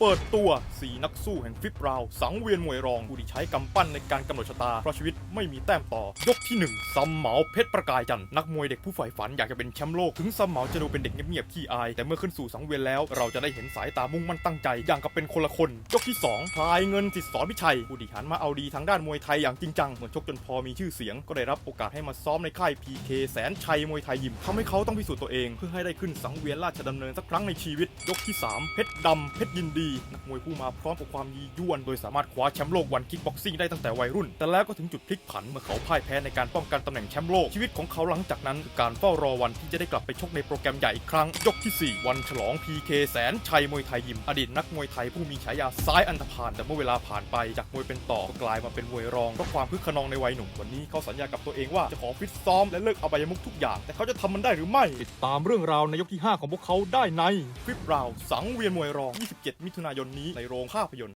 เปิดตัว4นักสู้แห่งฟิปราว สังเวียนมวยรองผู้ที่ใช้กำปั้นในการกำหนดชะตา เพราะชีวิตไม่มีแต้มต่อ ยกที่ 1ซัมเหมาเพชรประกายจันทร์นักมวยเด็กผู้ใฝ่ฝันอยากจะเป็นแชมป์โลก ถึงซัมเหมาจะดูเป็นเด็กเงียบๆขี้อาย แต่เมื่อขึ้นสู่สังเวียนแล้ว เราจะได้เห็นสายตามุ่งมั่นตั้งใจ อย่างกับเป็นคนละคน ยกที่2พลายเงินสิทธิสอนพิชัย ผู้ที่หันมาเอาดีทางด้านมวยไทยอย่างจริงจังเมื่อชกจนพอมีชื่อเสียง ก็ได้รับโอกาสให้มาซ้อมในค่าย PK แสนชัยมวยไทยยิมทำให้เขาต้องพิสูจน์ตัวเอง เพื่อให้ได้ขึ้นสังเวียนราชดำเนินสักครั้งในชีวิต ยกที่ 3 เพชรดำเพชรยินดีนักมวยผู้มาพร้อมกับความยียวน โดยสามารถคว้าแชมป์โลกวันคิกบ็อกซิ่งได้ตั้งแต่วัยรุ่น แต่แล้วก็ถึงจุดพลิกผันเมื่อเขาพ่ายแพ้ในการป้องกันตำแหน่งแชมป์โลกชีวิตของเขาหลังจากนั้นคือการเฝ้ารอวันที่จะได้กลับไปชกในโปรแกรมใหญ่อีกครั้งยกทีสี่4 วันฉลอง PK แสนชัยมวยไทยยิม อดีตนักมวยไทยผู้มีฉายาซ้ายอันธพาลแต่เมื่อเวลาผ่านไปจากมวยเป็นต่อก็กลายมาเป็นมวยรองเพราะความคึกขนองในวัยหนุ่มวันนี้เขาสัญญากับตัวเองว่าจะขอฟิตซ้อมและเลิกอบายมุขทุกอย่าง แต่เขาจะทำมันได้หรือไม่ติดตามเรื่องราวในยกที่ 5 ของพวกเขาได้ในฟิปราวสังเวียนมวยรอง 27มิถุนายนนี้ในโรงภาพยนตร์